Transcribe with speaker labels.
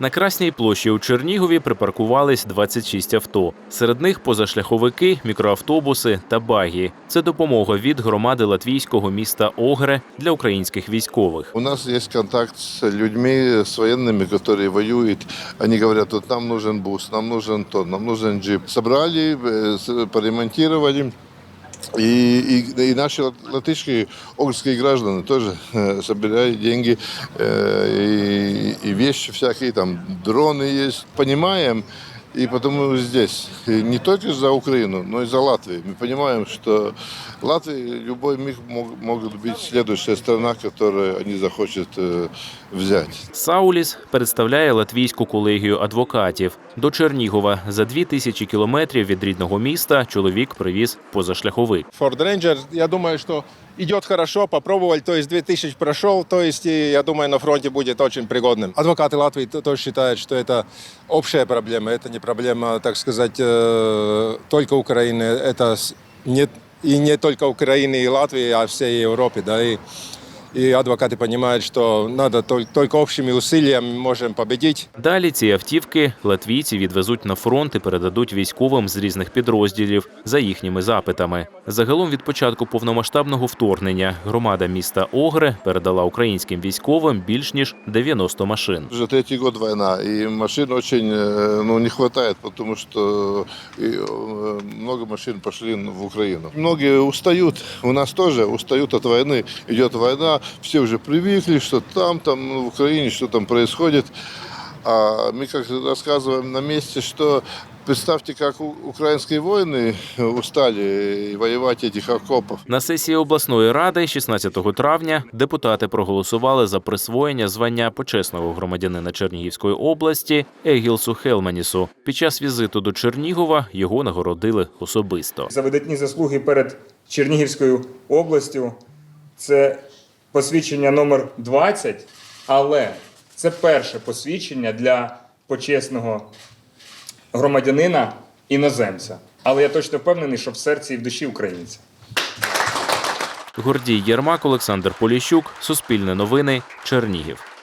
Speaker 1: На Красній площі у Чернігові припаркувались 26 авто. Серед них позашляховики, мікроавтобуси та багі. Це допомога від громади латвійського міста Огре для українських військових.
Speaker 2: У нас есть контакт с людьми, с военными, которые воюют. Они говорят, вот нам нужен бус, нам нужен то, нам нужен джип. Собрали, э, с- поремонтировали. И, и, и наши лат- латышские, огрские граждане тоже э, собирают деньги э, и, и вещи всякие, там дроны есть. Понимаем, и потому здесь. И не только за Украину, но и за Латвию. Мы понимаем, что Латвия любой миг мог, может быть следующая страна, которую они захотят э, взять.
Speaker 1: Сауліс представляє латвійську колегію адвокатів. До Чернігова за дві тисячі кілометрів від рідного міста чоловік привіз позашляховик.
Speaker 3: Ford Ranger, я думаю, что идет хорошо, попробовали, то есть 2000 прошел, то есть и, я думаю, на фронте будет очень пригодным. Адвокаты Латвии то- тоже считают, что это общая проблема, это не проблема, так сказать, э, только Украины, это с- не, и не только Украины и Латвии, а всей Европы, да, и, и адвокаты понимают, что надо тол- только общими усилиями можем победить.
Speaker 1: Далі ці автівки латвійці відвезуть на фронт і передадуть військовим з різних підрозділів за їхніми запитами. Загалом від початку повномасштабного вторгнення громада міста Огре передала українським військовим більш ніж 90 машин.
Speaker 2: Уже третий год война, и машин очень э, ну, не хватает, потому что и, э, много машин пошли в Украину. Многие устают, у нас тоже устают от войны. Идет война, все уже привыкли, что там, там ну, в Украине, что там происходит. А мы как рассказываем на месте, что представьте, как у- украинские воины устали воевать этих окопов.
Speaker 1: На сесії обласної ради 16 травня депутати проголосували за присвоєння звання почесного громадянина Чернігівської області Егілсу Хелманісу. Під час візиту до Чернігова його нагородили особисто.
Speaker 4: за видатні заслуги перед Чернігівською областю. Це посвідчення номер 20, але це перше посвідчення для почесного громадянина іноземця. Але я точно впевнений, що в серці і в душі українця.
Speaker 1: Гордій Єрмак, Олександр Поліщук, Суспільне новини, Чернігів.